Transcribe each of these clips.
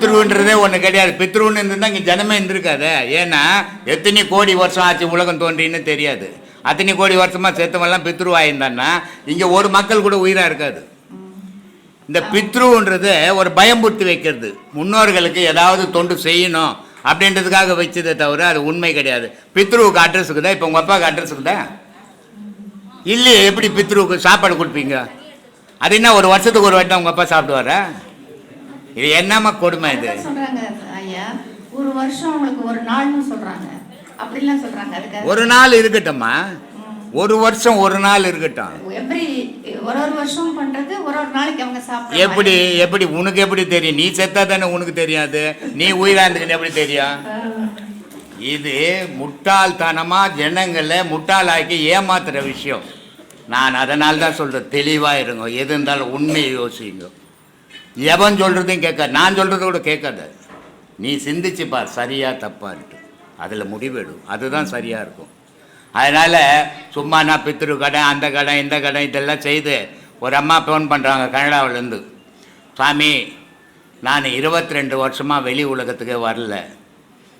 பித்ருன்றதே ஒன்று கிடையாது. பித்ருன்னு இருந்தா இங்கே ஜனமே இருந்திருக்காதே. ஏன்னா எத்தனை கோடி வருஷம் ஆச்சு உலகம் தோன்றின்னு தெரியாது. அத்தனை கோடி வருஷமாக செத்தவெல்லாம் பித்ருவாயிருந்தான்னா இங்கே ஒரு மக்கள் கூட உயிராக இருக்காது. இந்த பித்ருன்றது ஒரு பயம்புறுத்தி வைக்கிறது. முன்னோர்களுக்கு ஏதாவது தொண்டு செய்யணும் அப்படின்றதுக்காக வச்சதே தவிர அது உண்மை கிடையாது. பித்ருவுக்கு அட்ரஸ் இருக்குதா? இப்போ உங்கள் அப்பாவுக்கு அட்ரஸ் இருக்குதா? இல்லையே எப்படி பித்ருவுக்கு சாப்பாடு கொடுப்பீங்க? அது என்ன ஒரு வருஷத்துக்கு ஒரு வாட்டி உங்கள் அப்பா சாப்பிடுவாரா? இது என்னம்மா கொடுமை இது? அதுதான் சொல்றாங்க ஐயா. ஒரு வருஷம் உங்களுக்கு ஒரு நாள்னு சொல்றாங்க. அப்படிலாம் சொல்றாங்க அதுக்கு ஒரு நாள் இருக்கட்டும்மா. ஒரு வருஷம் ஒரு நாள் இருக்கட்டும். எவ்ரி ஒரு ஒரு வருஷம் பண்றது ஒரு ஒரு நாளைக்கு அவங்க சாப்பிடுற எப்படி எப்படி உனக்கு எப்படி தெரியும்? நீ செத்தா தானே உனக்கு தெரியாது நீ உயிரா இருந்துக்கிட்டு எப்படி தெரியும்? இது முட்டாள்தனமா ஜனங்களை முட்டாளாக்கி ஏமாத்துற விஷயம். நான் அதனால தான் சொல்றேன் தெளிவா இருங்க. எது இருந்தாலும் உண்மையை யோசிங்க. எவன் சொல்கிறதையும் கேட்காது நான் சொல்கிறத கூட கேட்காத. நீ சிந்திச்சு பார் சரியாக தப்பான்ட்டு. அதில் முடிவெடும். அதுதான் சரியாக இருக்கும். அதனால் சும்மா நான் பித்திரு கடை அந்த கடை இந்த கடை இதெல்லாம் செய்து ஒரு அம்மா ஃபோன் பண்ணுறாங்க கனடாவிலேருந்து. சாமி நான் இருபத்தி ரெண்டு வருஷமாக வெளி உலகத்துக்கே வரல.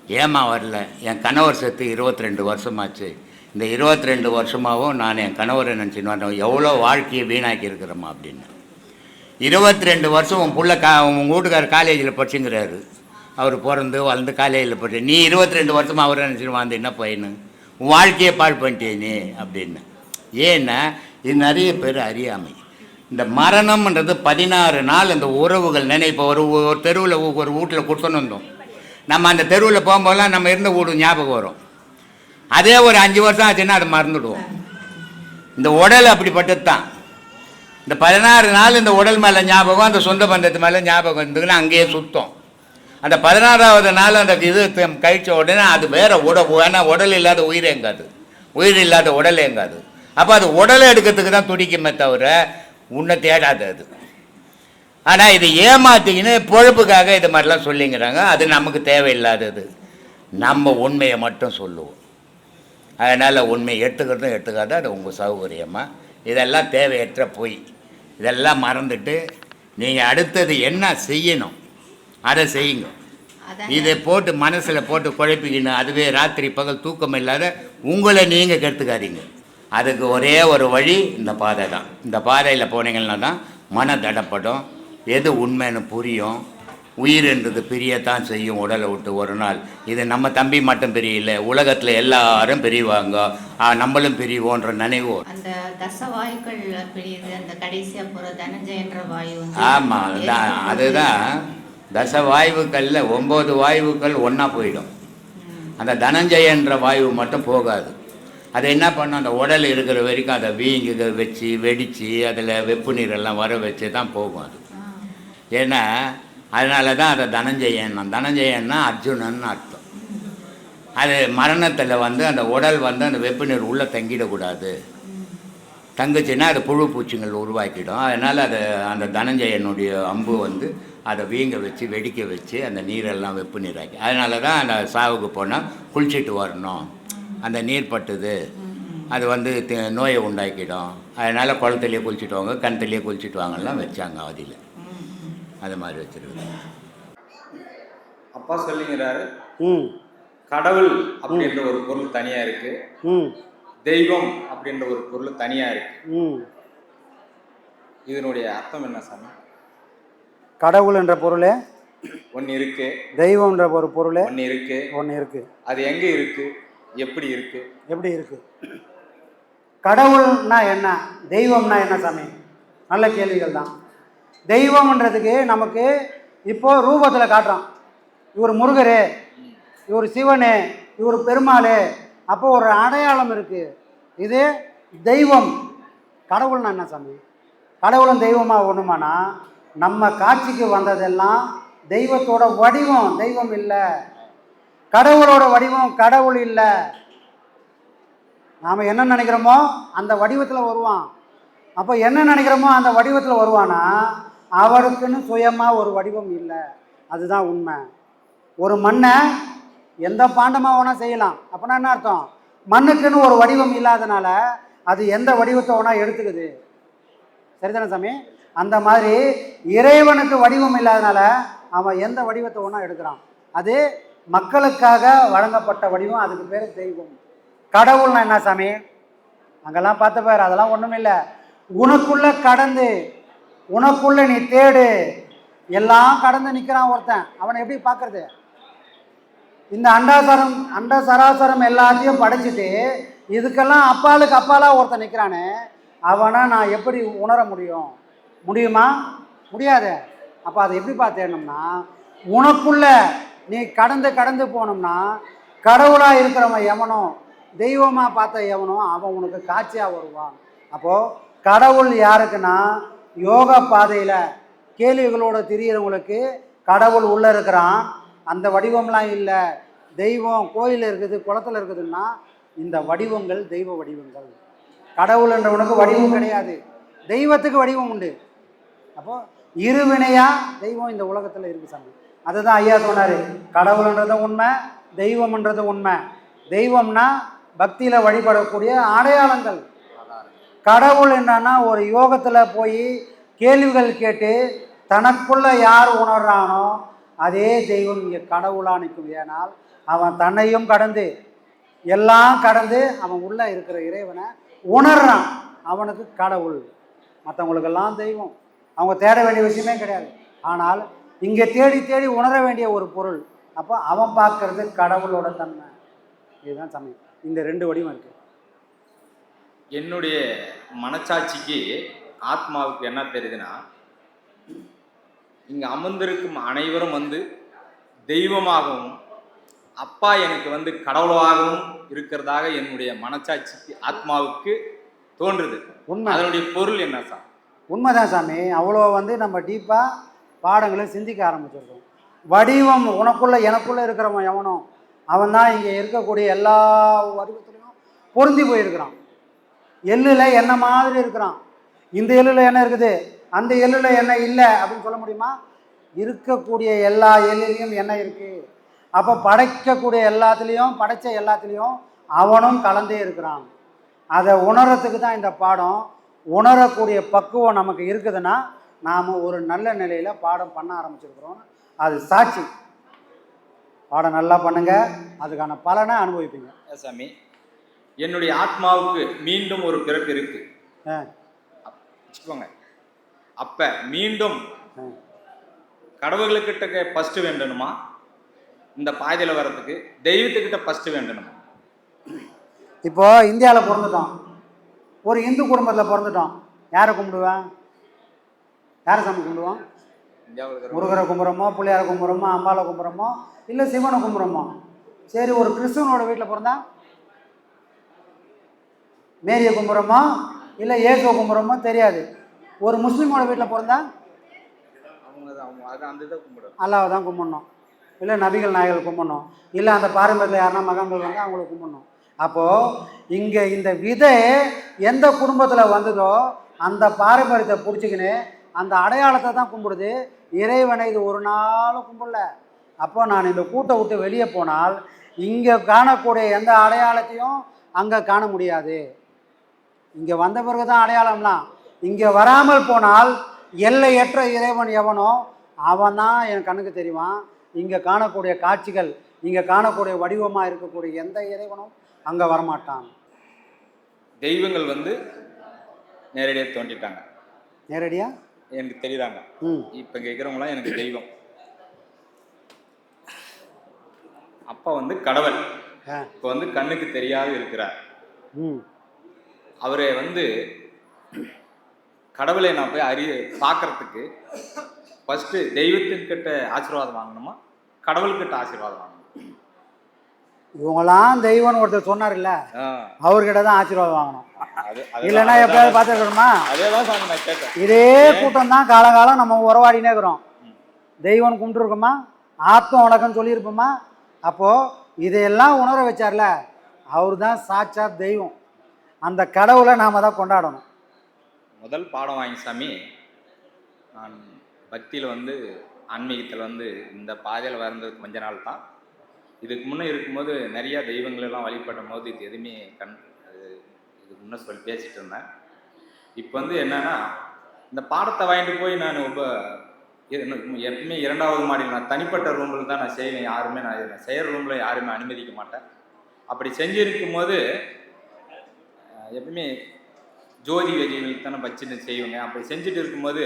ஏமா வரல? என் கணவர் செத்து இருபத்தி ரெண்டு வருஷமாச்சு. இந்த இருபத்தி ரெண்டு வருஷமாகவும் நான் என் கணவரை நினச்சின்னு வரேன் எவ்வளோ வாழ்க்கையை வீணாக்கி இருக்கிறோமா அப்படின்னு. இருபத்தி ரெண்டு வருஷம் உன் பிள்ளை கா உங்கள் வீட்டுக்காரர் காலேஜில் படிச்சுங்கிறாரு. அவர் பிறந்து வளர்ந்து காலேஜில் படிச்சு நீ இருபத்தி ரெண்டு வருஷமாக அவர் நினச்சிட்டு வந்து என்ன பையனு? உன் வாழ்க்கையை பாழ் பண்ணிட்டே நீ அப்படின்னு. ஏன்னா இது நிறைய பேர் அறியாமை. இந்த மரணம்ன்றது பதினாறு நாள் இந்த உறவுகள் நினைப்போ ஒரு ஒரு தெருவில் ஒரு வீட்டில் கொடுத்துன்னு வந்தோம். நம்ம அந்த தெருவில் போகும்போதெல்லாம் நம்ம இருந்த வீடு ஞாபகம் வரும். அதே ஒரு அஞ்சு வருஷம் ஆச்சுன்னா அதை மறந்துடுவோம். இந்த உடல் அப்படிப்பட்டது தான் இந்த பதினாறு நாள் இந்த உடல் மேலே ஞாபகம் அந்த சொந்த பந்தத்து மேலே ஞாபகம் இருந்ததுன்னா அங்கேயே சுத்தம். அந்த பதினாறாவது நாள் அந்த இது கழிச்ச உடனே அது வேற உட ஏன்னா உடல் இல்லாத உயிர் எங்காது உயிர் இல்லாத உடல் எங்காது அப்போ அது உடலை எடுக்கிறதுக்கு தான் துடிக்குமே தவிர உன்னை தேடாது அது. ஆனால் இது ஏமாத்திக்கின்னு பொழப்புக்காக இது மாதிரிலாம் சொல்லிங்கிறாங்க. அது நமக்கு தேவையில்லாதது. நம்ம உண்மையை மட்டும் சொல்லுவோம். அதனால் உண்மையை எடுத்துக்கிறதும் எடுத்துக்காத அது உங்கள் சௌகரியமாக இதெல்லாம் தேவையற்ற பொய். இதெல்லாம் மறந்துட்டு நீங்கள் அடுத்தது என்ன செய்யணும்? அதை செய்யுங்க. இதை போட்டு மனசில் போட்டு குழப்பிக்கணும். அதுவே ராத்திரி பகல் தூக்கம் இல்லாத உங்களை நீங்கள் கெடுத்துக்காதீங்க. அதுக்கு ஒரே ஒரு வழி இந்த பாதை தான். இந்த பாதையில் போனீங்கன்னா தான் மன தடப்படும் எது உண்மைன்னு புரியும். உயிர்ன்றது பிரியத்தான் செய்யும் உடலை விட்டு ஒரு நாள். இது நம்ம தம்பி மட்டும் பிரியல உலகத்தில் எல்லாரும் பிரிவாங்க. நம்மளும் பிரிவோன்ற நினைவு. அந்த தச வாயுக்கள் பிரியுது அந்த கடைசியா போற தனஞ்சயன்ற வாயு ஆமாம் அதுதான். தச வாயுக்களில் ஒம்பது வாயுக்கள் ஒன்றா போயிடும். அந்த தனஞ்சயன்ற வாயு மட்டும் போகாது. அது என்ன பண்ணும்? அந்த உடல் இருக்கிற வரைக்கும் அதை வீங்கி வச்சு வெடித்து அதில் வெப்பு நீரெல்லாம் வர வச்சு தான் போகும் அது. ஏன்னா அதனால தான் அதை தனஞ்செயன்னா தனஞ்செயன்னா அர்ஜுனன் அர்த்தம். அது மரணத்தில் வந்து அந்த உடல் வந்து அந்த வெப்பு நீர் உள்ளே தங்கிடக்கூடாது. தங்குச்சுன்னா அது புழு பூச்சிகள் உருவாக்கிடும். அதனால் அதை அந்த தனஞ்சயனுடைய அம்பு வந்து அதை வீங்க வச்சு வெடிக்க வச்சு அந்த நீரெல்லாம் வெப்பு நீராக்கி. அதனால தான் அந்த சாவுக்கு போனால் குளிச்சுட்டு வரணும். அந்த நீர் பட்டுது. அது வந்து நோயை உண்டாக்கிடும். அதனால் குளத்துலேயே குளிச்சுட்டு வாங்க கணத்துலேயே குளிச்சுட்டு வாங்கலாம் வச்சாங்க அவதியில் அது மாதிரி வச்சுருக்கு அப்பா சொல்லுங்கிறாரு ம். கடவுள் அப்படின்ற ஒரு பொருள் தனியா இருக்கு. ம். தெய்வம் அப்படின்ற ஒரு பொருள் தனியா இருக்கு. ம். இதனுடைய அர்த்தம் என்ன சாமி? கடவுள் என்ற பொருளே ஒன்னு இருக்கு. தெய்வம்ன்ற ஒரு பொருளே ஒன்னு இருக்கு. ஒன்று இருக்குது அது எங்க இருக்கு? எப்படி இருக்கு? எப்படி இருக்கு? கடவுள்னா என்ன? தெய்வம்னா என்ன சாமி? நல்ல கேள்விகள் தான் தெய்வம்ன்றதுக்கு நமக்கு இப்போது ரூபத்தில் காட்டுறான். இவர் முருகர் இவர் சிவனு இவர் பெருமாள். அப்போ ஒரு அடையாளம் இருக்குது இது தெய்வம். கடவுள்னா என்ன சாமி? கடவுளும் தெய்வமாக ஒன்றுமானா நம்ம காட்சிக்கு வந்ததெல்லாம் தெய்வத்தோட வடிவம். தெய்வம் இல்லை. கடவுளோட வடிவம் கடவுள் இல்லை. நாம் என்ன நினைக்கிறோமோ அந்த வடிவத்தில் வருவான். அப்போ என்ன நினைக்கிறோமோ அந்த வடிவத்தில் வருவானா அவருக்குன்னு சுயமாக ஒரு வடிவம் இல்லை. அதுதான் உண்மை. ஒரு மண்ணை எந்த பாண்டமாக வேணால் செய்யலாம். அப்படின்னா என்ன அர்த்தம்? மண்ணுக்குன்னு ஒரு வடிவம் இல்லாதனால அது எந்த வடிவத்தை வேணால் எடுத்துக்குது. சரிதானே சாமி? அந்த மாதிரி இறைவனுக்கு வடிவம் இல்லாதனால அவன் எந்த வடிவத்தை வேணால் எடுக்கிறான். அது மக்களுக்காக வழங்கப்பட்ட வடிவம் அதுக்கு பேர் தெய்வம். கடவுள்னா என்ன சாமி? அங்கெல்லாம் பார்த்த பேர் அதெல்லாம் ஒன்றும் இல்லை உனக்குள்ளே கடந்து உனக்குள்ள நீ தேடு. எல்லாம் கடந்து நிற்கிறான் ஒருத்தன். அவனை எப்படி பார்க்கறது? இந்த அண்டாசரம் அண்ட சராசரம் எல்லாத்தையும் படைச்சிட்டு இதுக்கெல்லாம் அப்பாலுக்கு அப்பாலாக ஒருத்தன் நிற்கிறானே அவனை நான் எப்படி உணர முடியும்? முடியுமா? முடியாது. அப்போ அதை எப்படி பார்த்தேனும்னா உனக்குள்ள நீ கடந்து கடந்து போனோம்னா கடவுளாக இருக்கிறவன் எவனோ தெய்வமாக பார்த்த எவனோ அவன் உனக்கு காட்சியாக வருவான். அப்போது கடவுள் யாருக்குன்னா யோகா பாதையில் கேள்விகளோடு திரியிறவங்களுக்கு கடவுள் உள்ளே இருக்கிறான். அந்த வடிவம்லாம் இல்லை. தெய்வம் கோயில் இருக்குது குளத்தில் இருக்குதுன்னா இந்த வடிவங்கள் தெய்வ வடிவங்கள். கடவுள் என்றவனுக்கு வடிவம் கிடையாது. தெய்வத்துக்கு வடிவம் உண்டு. அப்போ இருவினையாக தெய்வம் இந்த உலகத்தில் இருக்குது சாமி. அதுதான் ஐயா சொன்னார். கடவுள்ன்றது உண்மை தெய்வம்ன்றது உண்மை. தெய்வம்னா பக்தியில் வழிபடக்கூடிய அடையாளங்கள். கடவுள் என்னன்னா ஒரு யோகத்தில் போய் கேள்விகள் கேட்டு தனக்குள்ள யார் உணர்றானோ அதே தெய்வம் இங்கே கடவுளாக நிற்கும். ஏனால் அவன் தன்னையும் கடந்து எல்லாம் கடந்து அவன் உள்ளே இருக்கிற இறைவனை உணர்றான். அவனுக்கு கடவுள். மற்றவங்களுக்கெல்லாம் தெய்வம். அவங்க தேட வேண்டிய விஷயமே கிடையாது. ஆனால் இங்கே தேடி தேடி உணர வேண்டிய ஒரு பொருள். அப்போ அவன் பார்க்கறது கடவுளோட தன்மை. இதுதான் சமயம். இந்த ரெண்டு வடிவம் இருக்குது என்னுடைய மனச்சாட்சிக்கு ஆத்மாவுக்கு என்ன தெரியுதுன்னா இங்க அமர்ந்திருக்கும் அனைவரும் வந்து தெய்வமாகவும் அப்பா எனக்கு வந்து கடவுளாகவும் இருக்கிறதாக என்னுடைய மனச்சாட்சிக்கு ஆத்மாவுக்கு தோன்றுது. உண்மை. அதனுடைய பொருள் என்ன சார்? உண்மைதான் சாமி. அவ்வளோ வந்து நம்ம டீப்பாக பாடங்களை சிந்திக்க ஆரம்பிச்சிருக்கோம். வடிவம் உனக்குள்ள எனக்குள்ள இருக்கிறவன் எவனோ அவன் தான் இங்கே இருக்கக்கூடிய எல்லா வடிவத்திலையும் பொருந்தி போயிருக்கிறான். எள்ளில் என்ன மாதிரி இருக்கிறான். இந்த எள்ளில் என்ன இருக்குது. அந்த எள்ளில் என்ன இல்லை அப்படின்னு சொல்ல முடியுமா? இருக்கக்கூடிய எல்லா எள்ளிலையும் என்ன இருக்குது அப்போ படைக்கக்கூடிய எல்லாத்துலேயும் படைச்ச எல்லாத்துலேயும் அவனும் கலந்தே இருக்கிறான். அதை உணரத்துக்கு தான் இந்த பாடம். உணரக்கூடிய பக்குவம் நமக்கு இருக்குதுன்னா நாம் ஒரு நல்ல நிலையில் பாடம் பண்ண ஆரம்பிச்சிருக்கிறோம். அது சாட்சி. பாடம் நல்லா பண்ணுங்க. அதுக்கான பலனை அனுபவிப்பீங்க. சாமி. என்னுடைய ஆத்மாவுக்கு மீண்டும் ஒரு பிறப்பு இருக்கு. வச்சுக்கோங்க. அப்ப மீண்டும். கடவுள்கிட்ட ஃபர்ஸ்ட் வேண்டணுமா? இந்த பாதையில வர்றதுக்கு தெய்வத்துக்கிட்ட ஃபர்ஸ்ட் வேண்டணுமா? இப்போ இந்தியாவில் பிறந்துட்டோம் ஒரு இந்து குடும்பத்தில் பிறந்துட்டோம் யாரை கும்பிடுவேன்? யாரை சாமி கும்பிடுவோம் முருகரை கும்பிட்றோமோ பிள்ளையாரை கும்பிட்றோமோ அம்பாவை கும்பிட்றோமோ இல்லை சிவனை கும்பிட்றோமோ. சரி ஒரு கிறிஸ்துவனோட வீட்டில் பிறந்தா மேரியை கும்பிட்றோமோ இல்லை இயேசுவை கும்பிட்றோமோ தெரியாது. ஒரு முஸ்லீமோட வீட்டில் பிறந்தா? அவங்க தான் அவங்க அந்த இதை அல்லாவை தான் கும்பிடணும். இல்லை நபிகள் நாயகர்கள் கும்பிடணும். இல்லை அந்த பாரம்பரியத்தில் யாருன்னா மகன்கள் வந்து அவங்கள கும்பிடணும். அப்போது இங்கே இந்த விதை எந்த குடும்பத்தில் வந்ததோ அந்த பாரம்பரியத்தை பிடிச்சிக்கின்னு அந்த அடையாளத்தை தான் கும்பிடுது. இறைவனை இது ஒரு நாளும் கும்பிடல. அப்போ நான் இந்த கூட்டை விட்டு வெளியே போனால் இங்கே காணக்கூடிய எந்த அடையாளத்தையும் அங்கே காண முடியாது. இங்கே வந்த பிறகு தான் அடையாளம்லாம் இங்கே வராமல் போனால் எல்லையற்ற இறைவன் எவனோ அவன் தான் என் கண்ணுக்கு தெரிவான். இங்கே காணக்கூடிய காட்சிகள் இங்கே காணக்கூடிய வடிவமாக இருக்கக்கூடிய எந்த இறைவனும் அங்கே வரமாட்டான். தெய்வங்கள் வந்து நேரடியாக தோண்டிட்டாங்க நேரடியாக எனக்கு தெரியுதாங்க. இப்போ கேட்குறவங்களாம் எனக்கு தெய்வம். அப்பா வந்து கடவுள். இப்போ வந்து கண்ணுக்கு தெரியாது இருக்கிறார். அவரை வந்து கடவுளை நான் போய் அறி பார்க்கறதுக்கு ஃபர்ஸ்ட் தெய்வத்தின்கிட்ட ஆசீர்வாதம் வாங்கணுமா? கடவுள்கிட்ட ஆசீர்வாதம் வாங்கணும்? இவங்களாம் தெய்வம்னு ஒருத்தர் சொன்னார்ல ஆ, அவர்கிட்ட தான் ஆசீர்வாதம் வாங்கணும். இல்லைன்னா எப்பயாவது பார்த்துருக்கணுமா? இதே கூட்டம் தான் காலகாலம் நம்ம உறவாடினே இருக்கிறோம். தெய்வம் கும்பிட்டுருக்கோமா? ஆத்ம வணக்கம் சொல்லியிருப்போமா? அப்போது இதையெல்லாம் உணர வச்சார்ல அவர் தான் சாட்சா தெய்வம். அந்த கடவுளை நாம் தான் கொண்டாடணும். முதல் பாடம் வாங்கி சாமி நான் பக்தியில் வந்து ஆன்மீகத்தில் வந்து இந்த பாதையில் வந்தது கொஞ்ச நாள் தான். இதுக்கு முன்னே இருக்கும்போது நிறைய தெய்வங்களெல்லாம் வழிபடும் போது இது எதுவுமே கண் அது இதுக்கு முன்னே சொல்லி பேசிட்டு இருந்தேன். இப்போ வந்து என்னன்னா இந்த பாடத்தை வாங்கிட்டு போய் நான் ரொம்ப எப்பவுமே இரண்டாவது மாடியில் நான் தனிப்பட்ட ரூமில் தான் நான் செய்வேன். யாருமே நான் செய்கிற ரூமில் யாருமே அனுமதிக்க மாட்டேன். அப்படி செஞ்சுருக்கும் போது எப்பவுமே ஜோதி வெடிகளுக்கு தானே வச்சுட்டு செய்வேங்க. அப்படி செஞ்சுட்டு இருக்கும்போது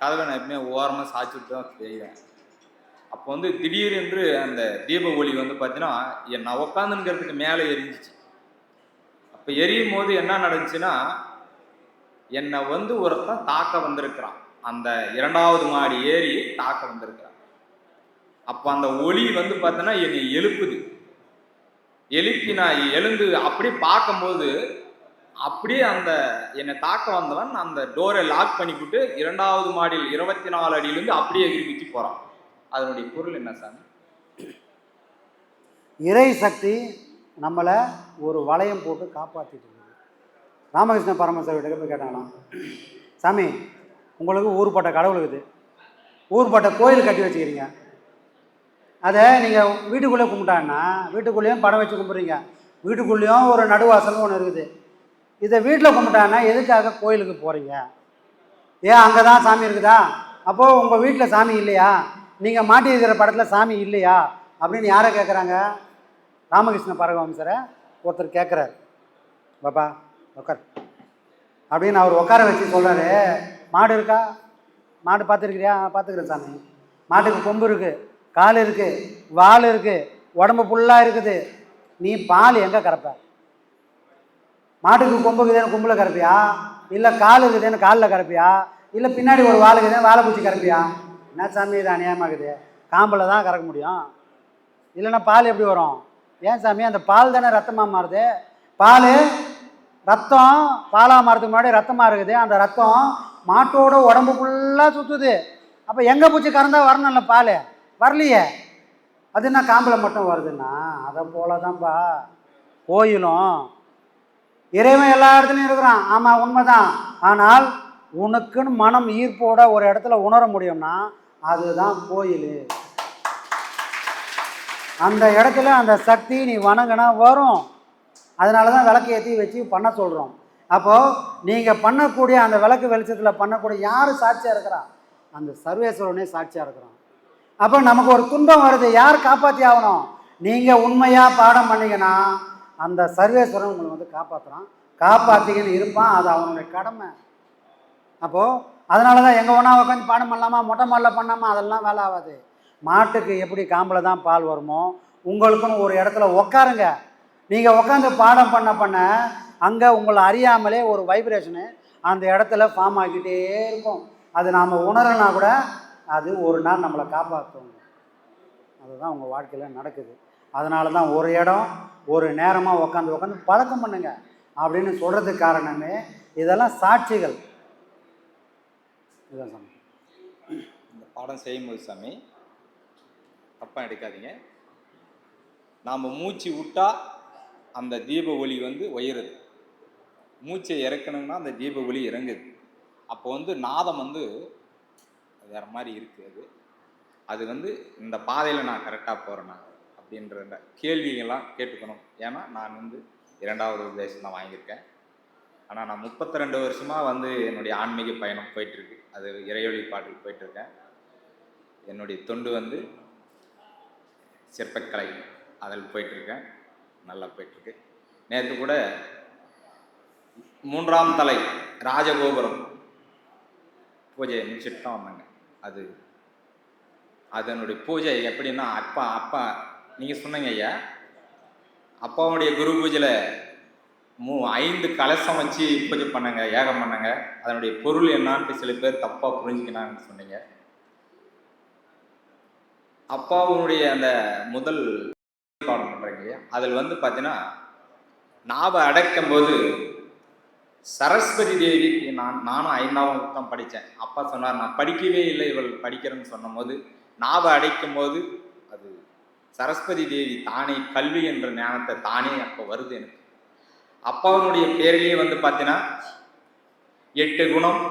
கதவை நான் எப்பவுமே ஓரமாக சாய்ச்சிட்டு தான் செய்வேன். அப்போ வந்து திடீரென்று அந்த தீப ஒளி வந்து பார்த்தீங்கன்னா என் நான் மேலே எரிஞ்சிச்சு. அப்போ எரியும் போது என்ன நடந்துச்சுன்னா என்னை வந்து ஒருத்தன் தாக்க வந்திருக்கிறான். அந்த இரண்டாவது மாடி ஏறி தாக்க வந்திருக்கிறான். அப்போ அந்த ஒளி வந்து பார்த்தீங்கன்னா என்னை எழுப்புது. எழுப்பி நான் எழுந்து அப்படியே பார்க்கும்போது அப்படியே அந்த என்னை தாக்க வந்தவன் அந்த டோரை லாக் பண்ணிவிட்டு இரண்டாவது மாடியில் இருபத்தி நாலு அடியிலேருந்து அப்படியே எகிரி போகிறான் அதனுடைய பொருள் என்ன சாமி? இறை சக்தி நம்மளை ஒரு வளையம் போட்டு காப்பாற்றிட்டு இருக்குது. ராமகிருஷ்ண பரமசிவர்கிட்ட போய் கேட்டாங்களாம் சாமி உங்களுக்கு ஊர்பட்ட கடவுள் இருக்குது. ஊர்பட்ட கோயில் கட்டி வச்சுக்கிறீங்க. அதை நீங்கள் வீட்டுக்குள்ளே கும்பிட்டான்னா வீட்டுக்குள்ளேயும் படம் வச்சு கும்பிட்றீங்க. வீட்டுக்குள்ளேயும் ஒரு நடுவாசலும் ஒன்று இருக்குது. இதை வீட்டில் கும்பிட்டான்னா எதுக்காக கோயிலுக்கு போகிறீங்க ஏன் அங்கே தான் சாமி இருக்குதா? அப்போது உங்கள் வீட்டில் சாமி இல்லையா? நீங்கள் மாட்டியிருக்கிற படத்தில் சாமி இல்லையா? அப்படின்னு யாரை கேட்குறாங்க ராமகிருஷ்ண பரகவம்சரை ஒருத்தர் கேட்குறாரு பாப்பா உட்கார் அப்படின்னு அவர் உட்கார வச்சு சொல்கிறாரு மாடு இருக்கா? மாடு பார்த்துருக்கிறியா பார்த்துக்கிறேன் சாமி. மாட்டுக்கு கொம்பு இருக்குது கால் இருக்குது வால் இருக்குது உடம்பு ஃபுல்லாக இருக்குது. நீ பால் எங்கே கறப்ப? மாட்டுக்கு கொம்பு இருக்குதுன்னு கொம்பில் கறப்பியா? இல்லை கால் இருக்குதுன்னு காலில் கறப்பியா? இல்லை பின்னாடி ஒரு வால் இருக்குதுன்னு வாழை பூச்சி கறப்பியா? என்ன சாமி இது அநியாயமாகுது. காம்பில் தான் கறக்க முடியும். இல்லைன்னா பால் எப்படி வரும்? ஏன் சாமி அந்த பால் தானே ரத்தமாக மாறுது? பால் ரத்தம் பாலாக மாறதுக்கு முன்னாடி ரத்தமாக இருக்குது. அந்த ரத்தம் மாட்டோட உடம்பு ஃபுல்லாக சுற்றுது அப்போ எங்கே பூச்சி கறந்தால் வரணும்ல பால்? வரலையே. அது என்ன காம்பில் மட்டும் வருதுன்னா அதை போல தான்ப்பா கோயிலும் இறைவன் எல்லா இடத்துலையும் இருக்கிறான். ஆமாம் உண்மைதான். ஆனால் உனக்குன்னு மனம் ஈர்ப்போட ஒரு இடத்துல உணர முடியும்னா அதுதான் கோயில். அந்த இடத்துல அந்த சக்தி நீ வணங்கினா வரும். அதனால தான் விளக்கு ஏற்றி வச்சு பண்ண சொல்கிறோம் அப்போது நீங்கள் பண்ணக்கூடிய அந்த விளக்கு வெளிச்சத்தில் பண்ணக்கூடிய யார் சாட்சியாக இருக்கிறா? அந்த சர்வேஸ்வரனே சாட்சியாக இருக்கிறான். அப்போ நமக்கு ஒரு துன்பம் வருது. யார் காப்பாற்றி ஆகணும்? நீங்கள் உண்மையாக பாடம் பண்ணீங்கன்னா அந்த சர்வேஸ்வரன் உங்களை வந்து காப்பாற்றுறான் காப்பாற்றிக்கின்னு இருப்பான். அது அவனுடைய கடமை. அப்போது அதனால தான் எங்கே ஒன்றா உட்காந்து பாடம் பண்ணலாமா? மொட்டை மாடலில் பண்ணாமா? அதெல்லாம் வேலை ஆகாது. மாட்டுக்கு எப்படி காம்பில் தான் பால் வருமோ உங்களுக்குன்னு ஒரு இடத்துல உக்காருங்க. நீங்கள் உட்காந்து பாடம் பண்ண பண்ண அங்கே உங்களை அறியாமலே ஒரு வைப்ரேஷனு அந்த இடத்துல ஃபார்ம் ஆகிக்கிட்டே இருக்கும். அது நாம் உணரனா கூட அது ஒரு நாள் நம்மளை காப்பாற்றும் அதுதான் உங்கள் வாழ்க்கையில் நடக்குது. அதனால தான் ஒரு இடம் ஒரு நேரமாக உட்காந்து உட்காந்து பழக்கம் பண்ணுங்க. அப்படின்னு சொல்கிறதுக்கு காரணமே இதெல்லாம் சாட்சிகள். இதுதான் சாமி. இந்த பாடம் செய்யும்போது சாமி தப்பாக எடுக்காதீங்க. நாம் மூச்சு விட்டா அந்த தீப ஒளி வந்து உயருது. மூச்சை இறக்கணும்னா அந்த தீப ஒளி இறங்குது. அப்போ வந்து நாதம் வந்து வேற மாதிரி இருக்குது அது. அது வந்து இந்த பாதையில் நான் கரெக்டாக போகிறேன்னா அப்படின்ற கேள்விகள்லாம் கேட்டுக்கணும். ஏன்னா நான் வந்து இரண்டாவது உபதேசம் தான் வாங்கியிருக்கேன். ஆனால் நான் முப்பத்தி ரெண்டு வருஷமாக வந்து என்னுடைய ஆன்மீக பயணம் போயிட்டுருக்கு. அது இறையொளி பாட்டில் போயிட்டுருக்கேன். என்னுடைய தொண்டு வந்து சிற்பக்கலை. அதில் போயிட்டுருக்கேன். நல்லா போயிட்டுருக்கு. நேற்று கூட மூன்றாம் தலை ராஜகோபுரம் பூஜையை முடிச்சுட்டு தான் வந்தாங்க. அது. அதனுடைய பூஜை எப்படின்னா அப்பா அப்பா நீங்கள் சொன்னீங்க ஐயா அப்பாவுடைய குரு பூஜையில் மூ ஐந்து கலசம் வச்சு பூஜை பண்ணாங்க ஏகம் பண்ணாங்க. அதனுடைய பொருள் என்னான்ட்டு சில பேர் தப்பாக புரிஞ்சுக்கினாங்கன்னு சொன்னீங்க. அப்பாவுடைய அந்த முதல் பாடம் பண்ணுறீங்க அதில் வந்து பார்த்தீங்கன்னா நாவை அடைக்கும் போது சரஸ்வதி தேவிக்கு நான் நானும் ஐந்தாம் வகுப்பு தான் படித்தேன். அப்பா சொன்னார் நான் படிக்கவே இல்லை இவள் படிக்கிறேன்னு சொன்னபோது நாவை அடைக்கும் போது அது சரஸ்வதி தேவி தானே கல்வி என்ற ஞானத்தை தானே அப்போ வருது எனக்கு. அப்பாவினுடைய பேரிலேயே வந்து பார்த்தீங்கன்னா எட்டு குணம்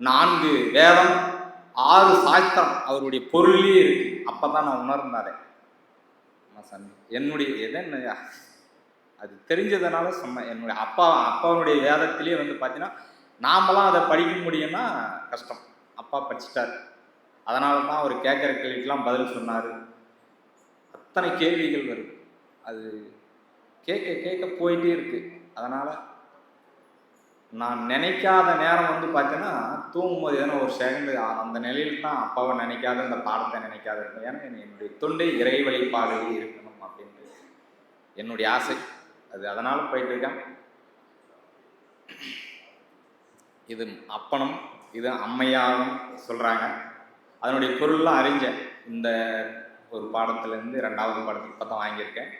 நான்கு வேதம் ஆறு சாஸ்திரம் அவருடைய பொருளிலே இருக்கு. அப்பதான் நான் உணர்ந்தாரேன் என்னுடைய எது அது தெரிஞ்சதுனால சொன்னேன். என்னுடைய அப்பா அப்பாவுடைய வேதத்திலே வந்து பார்த்தீங்கன்னா நாமெல்லாம் அதை படிக்க முடியும்னா கஷ்டம். அப்பா படிச்சிட்டாரு. அதனால தான் அவர் கேட்குற கேள்விக்கெலாம் பதில் சொன்னார். அத்தனை கேள்விகள் வருது. அது கேட்க கேட்க போயிட்டே இருக்கு. அதனால் நான் நினைக்காத நேரம் வந்து பார்த்தீங்கன்னா தூங்கும்போது எதனா ஒரு செகண்ட் அந்த நிலையில் தான் அப்பாவை நினைக்காத இந்த பாடத்தை நினைக்காத. இருக்கும் ஏன்னா என்னுடைய தொண்டை இறை வழிபாடு இருக்கணும் அப்படின்ட்டு. என்னுடைய ஆசை. அது அதனால் போயிட்டு இருக்கேன் இது அப்பனும் இது அம்மையாவும் சொல்கிறாங்க அதனுடைய பொருள்லாம் அறிஞ்சேன். இந்த ஒரு பாடத்துலேருந்து ரெண்டாவது பாடத்துக்கு தான் வாங்கியிருக்கேன்.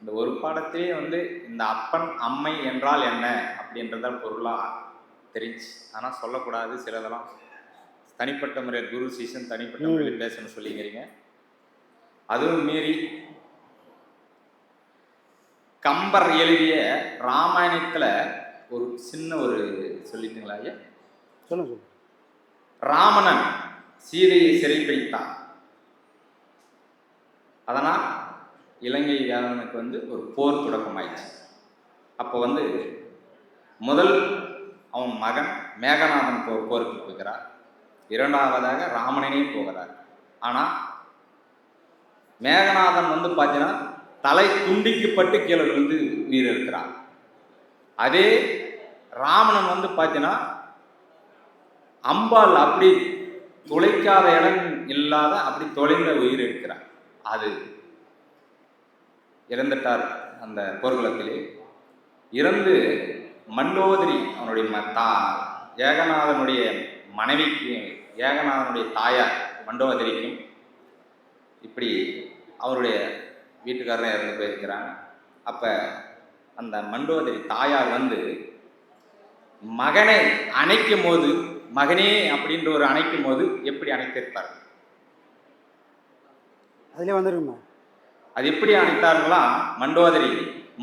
இந்த ஒரு பாடத்திலே வந்து இந்த அப்பன் அம்மை என்றால் என்ன அப்படின்றத பொருளாக தெரிஞ்சு. ஆனால் சொல்லக்கூடாது சிலதெல்லாம் தனிப்பட்ட முறையில் குரு சீசன் தனிப்பட்ட முறையில் பேசணும்னு சொல்லிக்கிறீங்க அதுவும் மீறி கம்பர் எழுதிய ராமாயணத்தில் ஒரு சின்ன ஒரு சொல்லிட்டுங்களா ஐயா? சொல்லுங்க ராமணன் சீதையை சிறைப்பிடித்தான் அதனால் இலங்கை வேலனுக்கு வந்து ஒரு போர் தொடக்கமாயிடுச்சு. அப்போ வந்து முதல் அவன் மகன் மேகநாதன் போ போருக்கு போகிறார். இரண்டாவதாக ராமனனே போகிறார். ஆனால் மேகநாதன் வந்து பார்த்தீங்கன்னா தலை துண்டிக்கப்பட்டு கீழே விழுந்து உயிர் இருக்கிறார் அதே ராவணன் வந்து பார்த்தீங்கன்னா அம்பாள் அப்படி துளைக்காத இடம் இல்லாத அப்படி தொலைந்த உயிர் இருக்கிறார். அது இறந்துட்டார் அந்த போர்க்குளத்திலே. இறந்து மண்டோதரி அவனுடைய ம தா ஏகநாதனுடைய மனைவிக்கு ஏகநாதனுடைய தாயார் மண்டோதரிக்கும் இப்படி அவருடைய வீட்டுக்காரர் இறந்து போயிருக்கிறாங்க. அப்போ அந்த மண்டோதரி தாயார் வந்து மகனை அணைக்கும் போது மகனே அப்படின்ற ஒரு அணைக்கும் போது எப்படி அணைத்திருப்பார்? அதுலேயே வந்துருக்குமா? அது எப்படி அணைத்தார்களாம் மண்டோதரி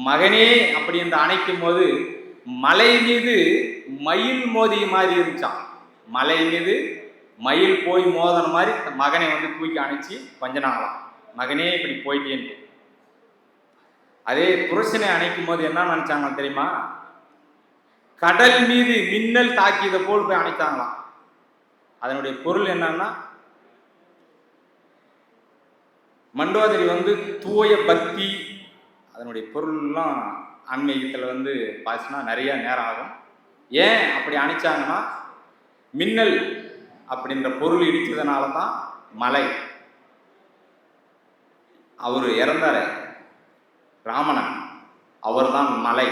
மகனே அப்படி என்று அணைக்கும் போது மலை மீது மயில் மோதிய மாதிரி இருந்துச்சான் மலை மீது மயில் போய் மோதன மாதிரி மகனை வந்து தூக்கி அணைச்சி கொஞ்ச நாளாம் மகனே இப்படி போயிட்டேன்ட்டு. அதே புருஷனை அணைக்கும் போது என்ன நினைச்சாங்க தெரியுமா? கடல் மீது மின்னல் தாக்கியதை போல் போய் அணைத்தாங்களாம். அதனுடைய பொருள் என்னன்னா மண்டோதரி வந்து தூய பக்தி அதனுடைய பொருள்லாம் ஆன்மீகத்தில் வந்து பாசினா நிறைய நேரம் ஆகும். ஏன் அப்படி அணைச்சாங்கன்னா மின்னல் அப்படின்ற பொருள் இடிச்சதுனால தான் மலை அவர் இறந்தாரு. ராமணன். அவர்தான் மலை.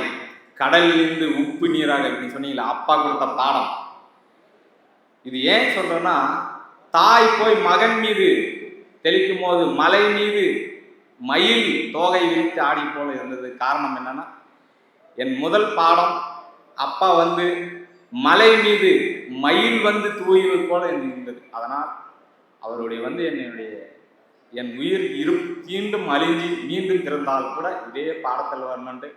கடலிலிருந்து உப்பு நீராக அப்படின்னு சொன்னீங்களா அப்பா கொடுத்த பாடம். இது ஏன் சொல்றேன்னா தாய் போய் மகன் மீது தெளிக்கும் போது மலை மீது மயில் தோகை விரித்து ஆடி போல இருந்தது காரணம் என்னன்னா என் முதல் பாடம் அப்பா வந்து மலை மீது மயில் வந்து தூயுவது போல இருந்தது. அதனால் அவருடைய வந்து என்னுடைய என் உயிர் இரு தீண்டும் அழிஞ்சி மீண்டும் திறந்தால் கூட இதே பாடத்தில் வரணுன்ட்டு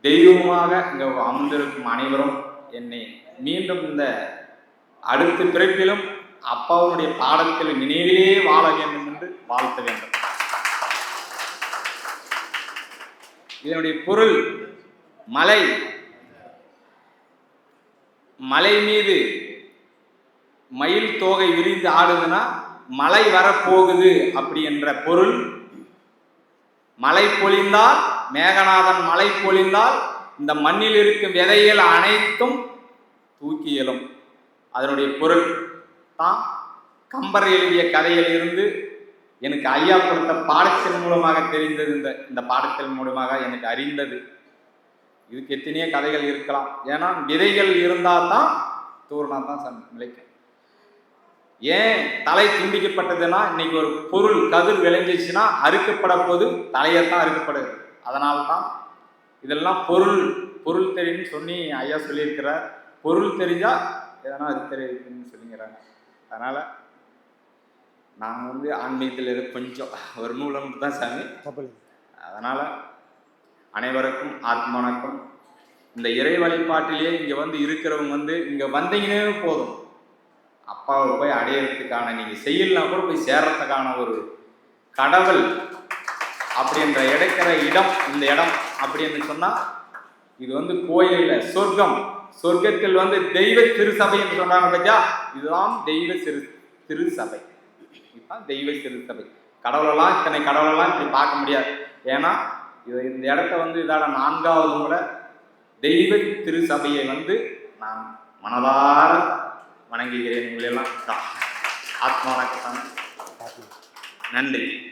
தெய்வமாக இங்கே அமர்ந்திருக்கும் அனைவரும் என்னை மீண்டும் இந்த அடுத்த பிறப்பிலும் அப்பாவுடைய பாடத்தில் நினைவிலே வாழ வேண்டும் என்று வாழ்த்த வேண்டும். இதனுடைய பொருள் மலை. மலை மீது மயில் தோகை விரிந்து ஆடுதுன்னா மழை வரப்போகுது அப்படி என்ற பொருள். மழை பொழிந்தால் மேகநாதன் மழை பொழிந்தால் இந்த மண்ணில் இருக்கும் விதைகள் அனைத்தும் தூக்கி எழும். அதனுடைய பொருள் தான் கம்பர் எழுதிய கதையில் இருந்து எனக்கு ஐயா கொடுத்த பாடத்தின் மூலமாக தெரிந்தது இந்த இந்த பாடத்தின் மூலமாக எனக்கு அறிந்தது. இதுக்கு எத்தனையோ கதைகள் இருக்கலாம். ஏன்னா விதைகள் இருந்தால் தான் தூர்னா தான் சம் நிலைக்கும். ஏன் தலை துண்டிக்கப்பட்டதுன்னா இன்னைக்கு ஒரு பொருள் கதிர் விளைஞ்சிச்சுன்னா அறுக்கப்பட போது தலையத்தான் அறுக்கப்படுது. அதனால தான் இதெல்லாம் பொருள் பொருள் தெரியும்னு சொல்லி ஐயா சொல்லியிருக்கிறார். பொருள் தெரிஞ்சா எதனா அது தெரியுதுன்னு சொல்லிங்கிறாங்க அதனால நாங்கள் வந்து ஆன்மீகத்தில் இருக்க கொஞ்சம் ஒரு நூலம் தான் சாமி. அதனால் அனைவருக்கும் ஆத்ம வணக்கம் இந்த இறை வழிபாட்டிலேயே இங்கே வந்து இருக்கிறவங்க வந்து இங்கே வந்தீங்கன்னே போதும். அப்பாவை போய் அடையிறதுக்கான நீங்கள் செய்யலாம் கூட போய் சேர்றதுக்கான ஒரு கடவுள் அப்படின்ற இடக்கிற இடம் இந்த இடம் அப்படின்னு சொன்னால் இது வந்து கோயிலில் சொர்க்கம். சொர்க்கத்தில் வந்து தெய்வ திருசபைன்னு சொன்னாங்க பத்தியா? இதுதான் தெய்வ சிறு திருசபை இதுதான் தெய்வ திருசபை கடவுளெல்லாம் இத்தனை கடவுளெல்லாம் இப்படி பார்க்க முடியாது. ஏன்னா இது இந்த இடத்த வந்து இதோட நான்காவது முறை தெய்வ திருசபையை வந்து நான் மனதார வணங்குகிறேன் உங்களெல்லாம். ஆத்மா வணக்கம் நன்றி.